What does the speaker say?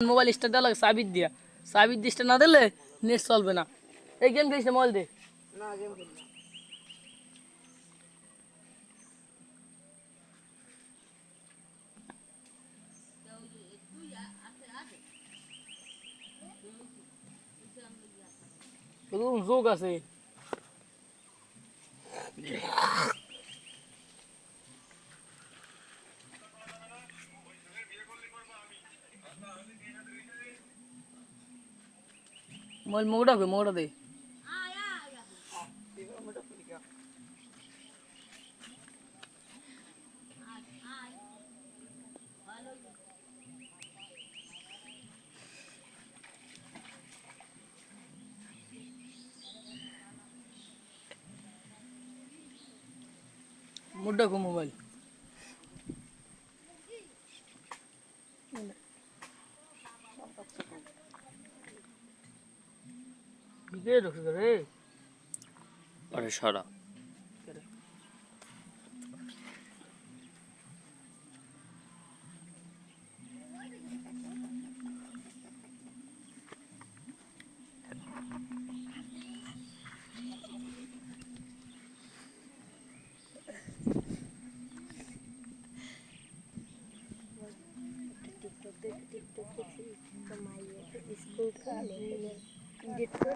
Mobile start দেওয়া লাগে সাবির দিয়া সাবির দিয়ে স্টার্ট না দিলে নেট চলবে না এই গেম খেলিস না মোবাইল দে না গেম খেলি না। এরকম যোগ আছে മൂടക്ക് മൂടത്. മുടക്കും മോബൈൽ বিকে ঢুকছে রে আরে সারা। টিকটক দেখে টিকটক দেখি তো মাইয়ে স্কুল করে